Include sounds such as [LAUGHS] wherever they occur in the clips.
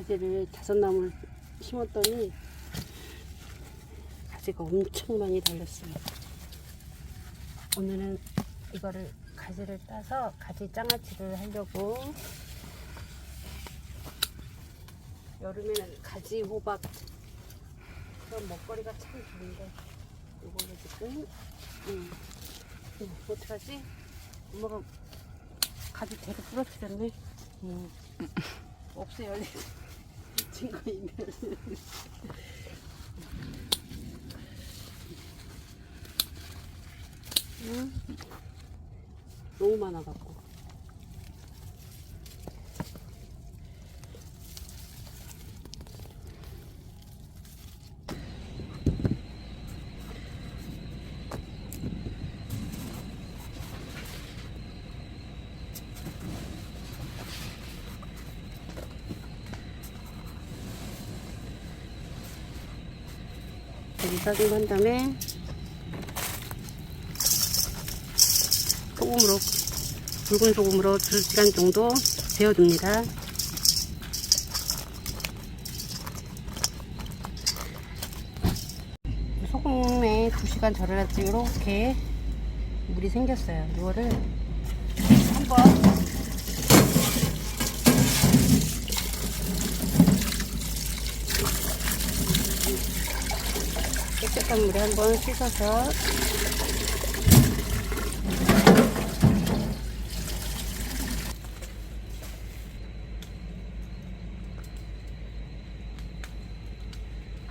가지를 다섯 나무를 심었더니 가지가 엄청 많이 달렸어요. 오늘은 이거를 가지를 따서 가지 장아찌를 하려고 여름에는 가지 호박 그런 먹거리가 참 좋은데 이걸로 지금 음, 음, 어떡하지? 엄마가 가지 대로 부러뜨렸네. 음. [LAUGHS] 없어 열리 친구이면 응? 너무 많아갖고 여기 싸준 한 다음에 소금으로 붉은 소금으로 2시간 정도 재워줍니다. 소금에 2시간 절여야지 이렇게 물이 생겼어요. 이거를 한번 깨끗한 물에 한번 씻어서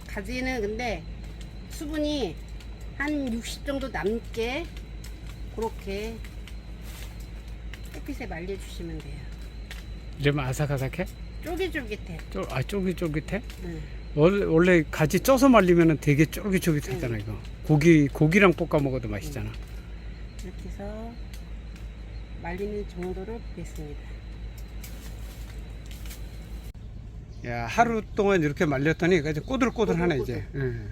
가지는 근데 수분이 한 60 정도 남게 그렇게 햇빛에 말려주시면 돼요. 이러면 아삭아삭해? 쫄깃쫄깃해. 쪼, 아 쫄깃쫄깃해? 응. 원래, 가지 쪄서 말리면 되게 쫄깃쫄깃하잖아 이거 고기 고기랑 볶아 먹어도 맛있잖아 이렇게 해서 말리는 정도를 보겠습니다. 야 하루 동안 이렇게 말렸더니 이제 꼬들꼬들하네 이제 응.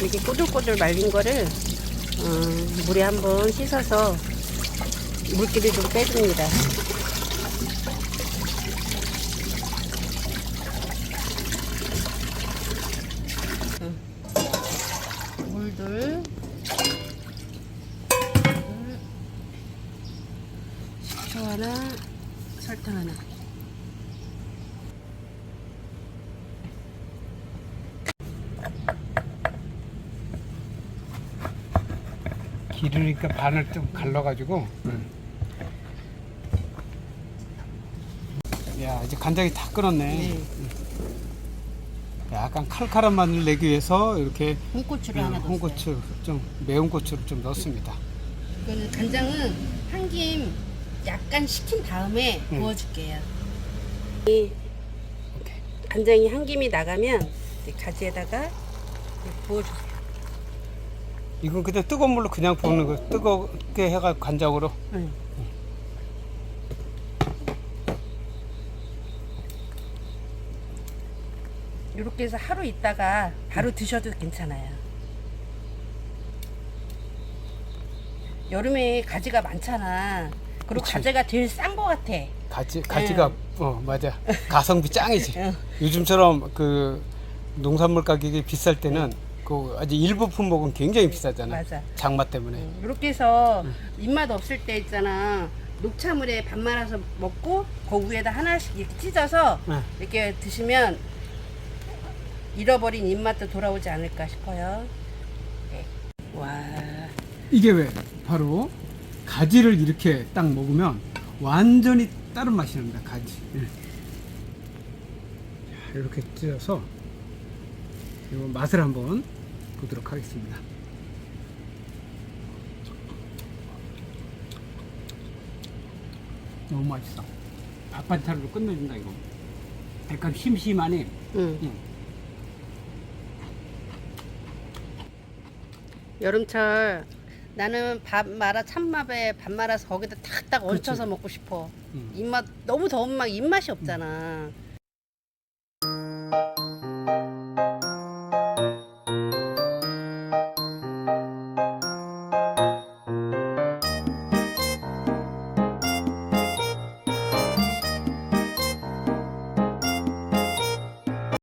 이렇게 꼬들꼬들 말린 거를 어, 물에 한번 씻어서 물기를 좀 빼줍니다. 음. 물들 물, 식초 하나 설탕 하나 기르니까 반을 좀 갈라가지고 응. 야 이제 간장이 다 끓었네 네. 약간 칼칼한 맛을 내기 위해서 이렇게 홍고추를 응, 하나 넣었어요. 홍고추 좀 매운 고추를 좀 넣습니다 이거는 간장은 한 김 약간 식힌 다음에 응. 부어줄게요. 이 간장이 한 김이 나가면 이제 가지에다가 부어주세요. 이건 그냥 뜨거운 물로 그냥 붓는 거 뜨겁게 해가 간장으로 응. 이렇게 해서 하루 있다가 바로 드셔도 괜찮아요. 여름에 가지가 많잖아. 그리고 그치. 가지가 제일 싼 거 같아. 가지 가지가 어 맞아 가성비 짱이지 [LAUGHS] 응. 요즘처럼 그 농산물 가격이 비쌀 때는 그 아주 일부 품목은 굉장히 비싸잖아 맞아. 장마 때문에 이렇게 해서 입맛 없을 때 있잖아. 녹차물에 밥 말아서 먹고 그 위에다 하나씩 이렇게 찢어서 네. 이렇게 드시면 잃어버린 입맛도 돌아오지 않을까 싶어요. 네. 와, 이게 왜 바로 가지를 이렇게 딱 먹으면 완전히 다른 맛이 납니다 가지 예. 자, 이렇게 찢어서 이 맛을 한번 보도록 하겠습니다 너무 맛있어 밥반찬으로 끝내준다 이거 약간 심심하니 응. 응. 여름철 나는 밥 말아 찬밥에 밥 말아서 거기다 그렇지. 얹혀서 먹고 싶어. 응. 입맛 너무 더우면 막 입맛이 없잖아. 음.